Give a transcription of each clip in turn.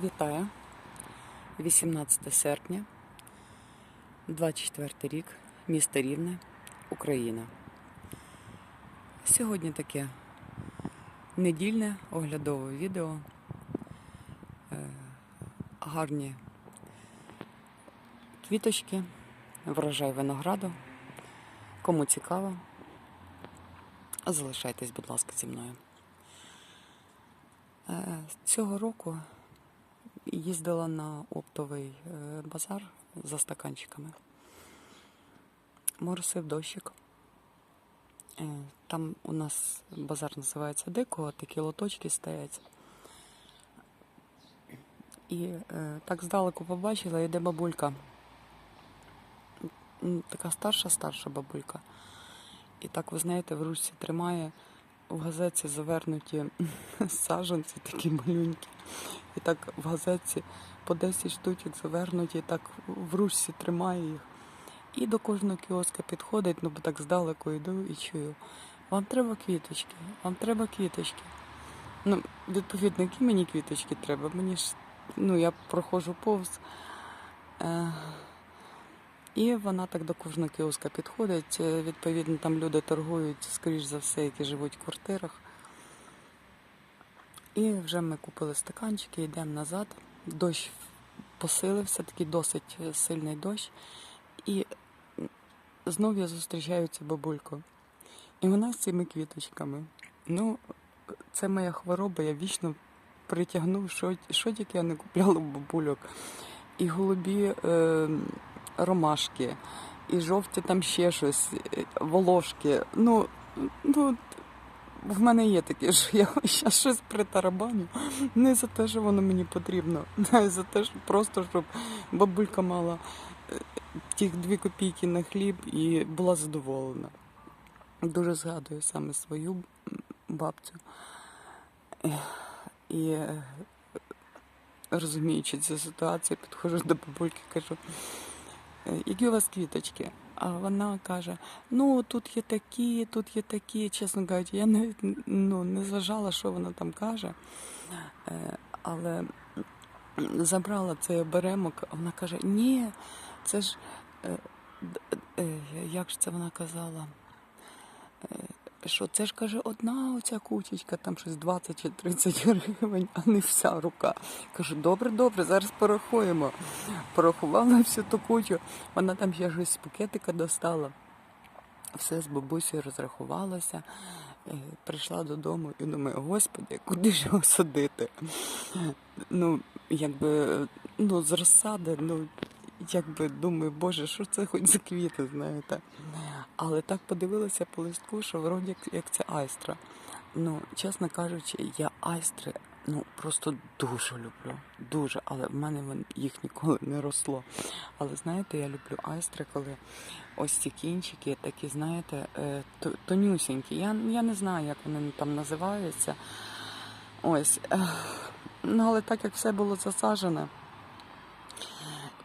Вітаю. 18 серпня, 24 рік, місто Рівне, Україна. Сьогодні таке недільне оглядове відео. Е, Гарні квіточки, врожай винограду. Кому цікаво, залишайтесь, будь ласка, зі мною. Е, Цього року їздила на оптовий е, базар за стаканчиками. Моросив дощик. Е, Там у нас базар називається Дико, такі лоточки стоять. І е, так здалеку побачила, йде бабулька. Така старша-старша бабулька. І так, ви знаєте, в ручці тримає в газеті завернуті саджанці, такі малюнькі. І так в газеті по 10 штучок завернуті, і так в ручці тримає їх. І до кожного кіоска підходить, ну бо так здалеку йду і чую. Вам треба квіточки, вам треба квіточки. Ну, відповідно, які мені квіточки треба? Мені ж, ну, я проходжу повз. Е, і вона так до кожного кіоска підходить. Е, Відповідно, там люди торгують, скоріш за все, які живуть в квартирах. І вже ми купили стаканчики, йдемо назад. Дощ посилився, такий досить сильний дощ. І знов я зустрічаю цю бабульку. І вона з цими квіточками. Ну, це моя хвороба, я вічно притягну, що, що тільки я не купляла бабульок. І голубі е, ромашки, і жовті там ще щось, волошки. Ну, ну, в мене є таке, що я зараз щось притарабаню. Не за те, що воно мені потрібно, а за те, що просто щоб бабулька мала е, тих дві копійки на хліб і була задоволена. Дуже згадую саме свою бабцю. І е, розуміючи цю ситуацію, підходжу до бабульки кажу, «Е, які у вас квіточки? А вона каже: ну тут є такі, тут є такі. Чесно кажучи, я навіть ну, не зважала, що вона там каже. Е, Але забрала цей оберемок, а вона каже: ні, це ж е, е, як ж це вона казала? Що це ж каже, одна оця кучечка, там щось 20 чи 30 гривень, а не вся рука. Кажу, добре, добре, зараз порахуємо. Порахувала всю ту кучу. Вона там ще щось з пакетика достала. Все з бабусею розрахувалася. Е, Прийшла додому і думаю, господи, куди ж його садити? Ну, якби, ну, з розсади, ну, якби думаю, боже, що це хоч за квіти, знаєте. Але так подивилася по листку, що вроді як, це айстра. Ну, чесно кажучи, я айстри ну, просто дуже люблю. Дуже, але в мене їх ніколи не росло. Але знаєте, я люблю айстри, коли ось ці кінчики такі, знаєте, е, то- тонюсінькі. Я, я не знаю, як вони там називаються. Ось. Ну, але так як все було засаджене,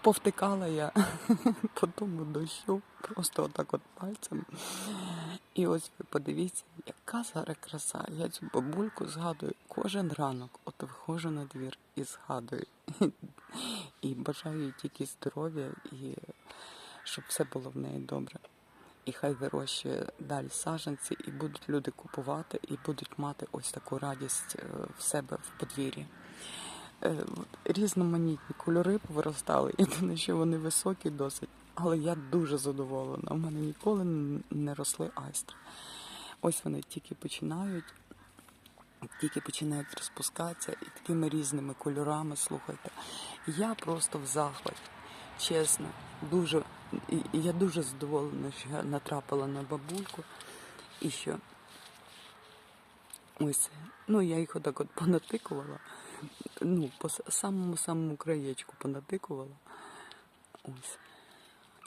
повтикала я по тому дощу, просто отак от пальцем. І ось ви подивіться, яка зараз краса. Я цю бабульку згадую кожен ранок. От виходжу на двір і згадую. І бажаю їй тільки здоров'я і щоб все було в неї добре. І хай вирощує далі саджанці, і будуть люди купувати, і будуть мати ось таку радість е, в себе в подвір'ї. Е, Різноманітні кольори повиростали. Єдине, що вони високі досить, але я дуже задоволена. У мене ніколи не росли айстри. Ось вони тільки починають, тільки починають розпускатися і такими різними кольорами. Слухайте, я просто в захваті. Чесно, дуже я дуже задоволена, що я натрапила на бабульку і що ось, ну я їх отак от понатикувала. Ну, по самому самому краєчку понатикувала. Ось.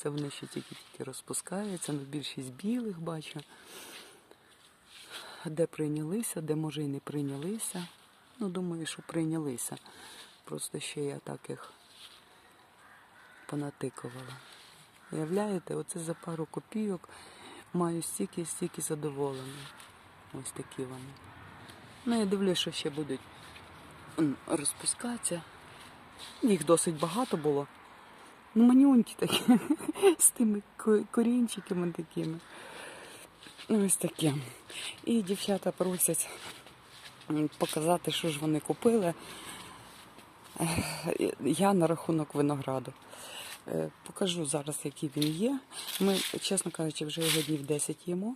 Це вони ще тільки-тільки розпускаються, ну, більшість білих бачу. Де прийнялися, де може і не прийнялися. Ну, думаю, що прийнялися. Просто ще я так їх понатикувала. Уявляєте, оце за пару копійок маю стільки стільки задоволення. Ось такі вони. Ну, я дивлюся, що ще будуть м, розпускатися. Їх досить багато було. Ну, манюнькі такі, з тими корінчиками такими. Ну, ось таке. І дівчата просять показати, що ж вони купили. Я на рахунок винограду. Е, Покажу зараз, який він є. Ми, чесно кажучи, вже його днів 10 їмо.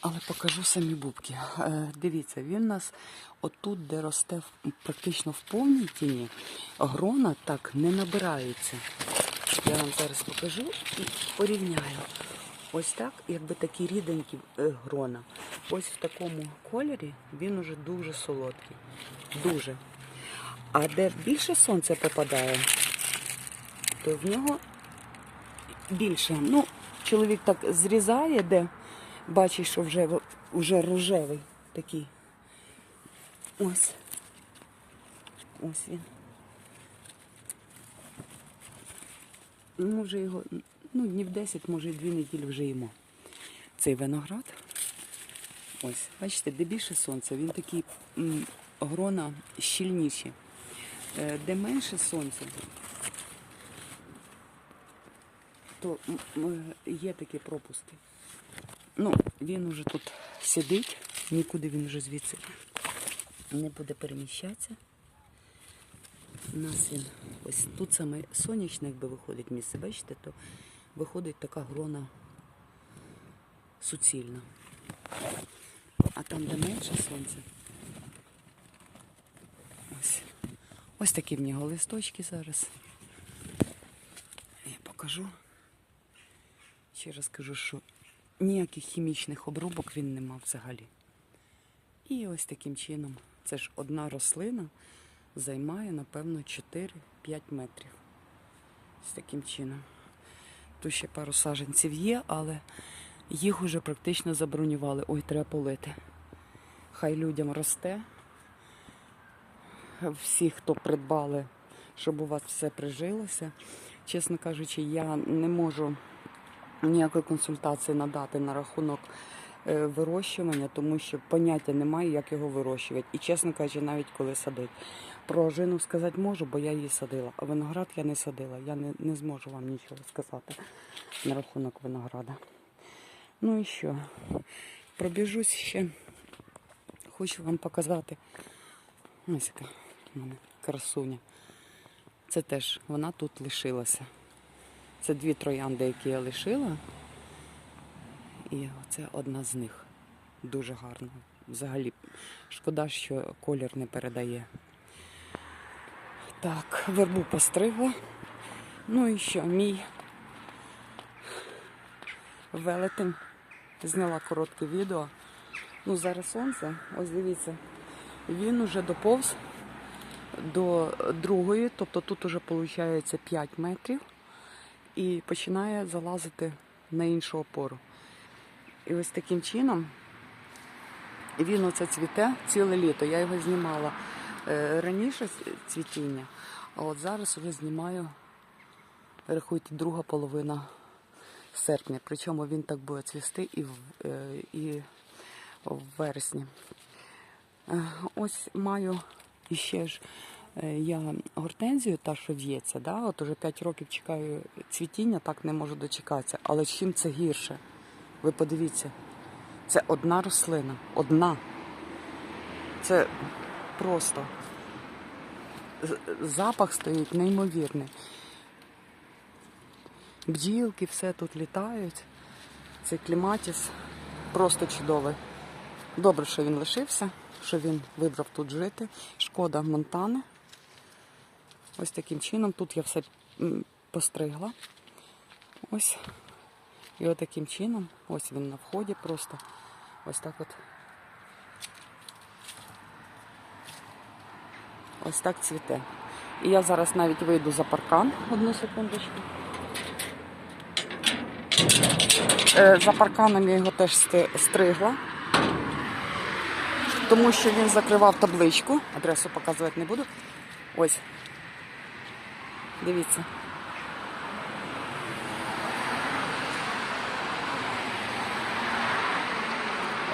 Але покажу самі бубки. Е, Дивіться, він у нас отут, де росте практично в повній тіні, грона так не набираються. Я вам зараз покажу і порівняю. Ось так, якби такі ріденькі е, грона. Ось в такому кольорі він уже дуже солодкий. Дуже. А де більше сонця попадає, то в нього більше. Ну, чоловік так зрізає, де бачить, що вже, вже рожевий такий. Ось. Ось він. Вже його, ну, днів 10, може, і дві неділі вже їмо. Цей виноград. Ось, бачите, де більше сонця, він такий м, грона щільніші. Е, Де менше сонця, то м, є такі пропуски. Ну, він уже тут сидить, нікуди він вже звідси не буде переміщатися. У нас він ось тут саме сонячне, якби виходить місце, бачите, то виходить така грона суцільна. А там, де менше сонця, ось. Ось такі в нього листочки зараз. Я покажу. Ще раз кажу, що ніяких хімічних обробок він не мав взагалі. І ось таким чином, це ж одна рослина займає, напевно, 4-5 метрів. Ось таким чином. Тут ще пару саженців є, але їх уже практично забронювали. Ой, треба полити. Хай людям росте. Всі, хто придбали, щоб у вас все прижилося. Чесно кажучи, я не можу ніякої консультації надати на рахунок е, вирощування, тому що поняття немає, як його вирощувати. І чесно кажучи, навіть коли садить. Про ожину сказати можу, бо я її садила. А виноград я не садила. Я не, не зможу вам нічого сказати на рахунок винограда. Ну і що? Пробіжусь ще. Хочу вам показати. Ось яка в мене красуня. Це теж вона тут лишилася. Це дві троянди, які я лишила. І це одна з них. Дуже гарна. Взагалі, шкода, що колір не передає. Так, вербу постригла. Ну і що, мій велетень. Зняла коротке відео. Ну, зараз сонце, ось дивіться, він уже доповз до другої, тобто тут уже виходить 5 метрів і починає залазити на іншу опору. І ось таким чином він оце цвіте ціле літо. Я його знімала е, раніше цвітіння, а от зараз вже знімаю, рахуйте, друга половина серпня. Причому він так буде цвісти і в, е, і в вересні. Е, Ось маю іще ж я гортензію, та що в'ється, да? от уже 5 років чекаю цвітіння, так не можу дочекатися. Але чим це гірше? Ви подивіться, це одна рослина, одна. Це просто запах стоїть неймовірний. Бджілки, все тут літають. Цей кліматіс просто чудовий. Добре, що він лишився, що він вибрав тут жити. Шкода Монтани. Ось таким чином. Тут я все постригла. Ось. І от таким чином, ось він на вході просто. Ось так от. Ось так цвіте. І я зараз навіть вийду за паркан. Одну секундочку. Е, За парканом я його теж стригла, тому що він закривав табличку. Адресу показувати не буду. Ось. Дивіться.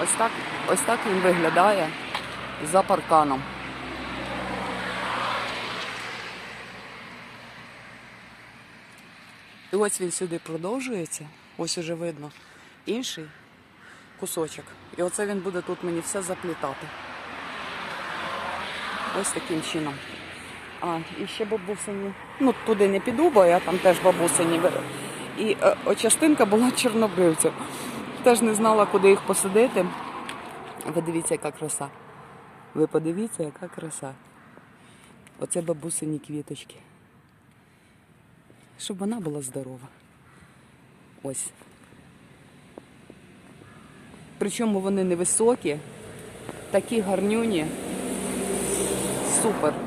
Ось так ось так він виглядає за парканом. І ось він сюди продовжується, ось уже видно інший кусочок. І оце він буде тут мені все заплітати. Ось таким чином. А, і ще бабусині. Ну, туди не піду, бо я там теж бабусині беру. І е, частинка була чорнобривців. Теж не знала, куди їх посадити. Ви дивіться, яка краса. Ви подивіться, яка краса. Оце бабусині квіточки. Щоб вона була здорова. Ось. Причому вони невисокі, такі гарнюні. Супер.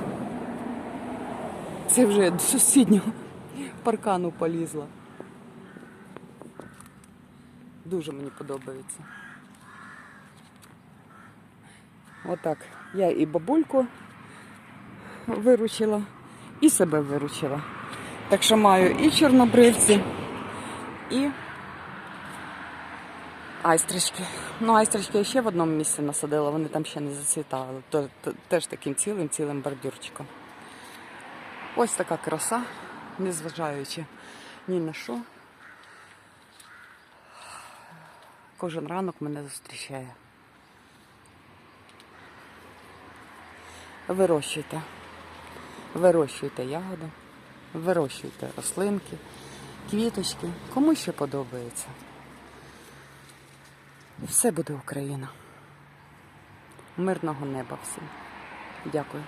Це вже до сусіднього паркану полізла. Дуже мені подобається. Отак. Я і бабульку виручила, і себе виручила. Так що маю і чорнобривці, і айстрички. Ну, айстрички я ще в одному місці насадила, вони там ще не зацвітали. Теж таким цілим цілим бордюрчиком. Ось така краса, незважаючи ні на що. Кожен ранок мене зустрічає. Вирощуйте. Вирощуйте ягоди, вирощуйте рослинки, квіточки. Кому ще подобається. Все буде Україна. Мирного неба всім. Дякую.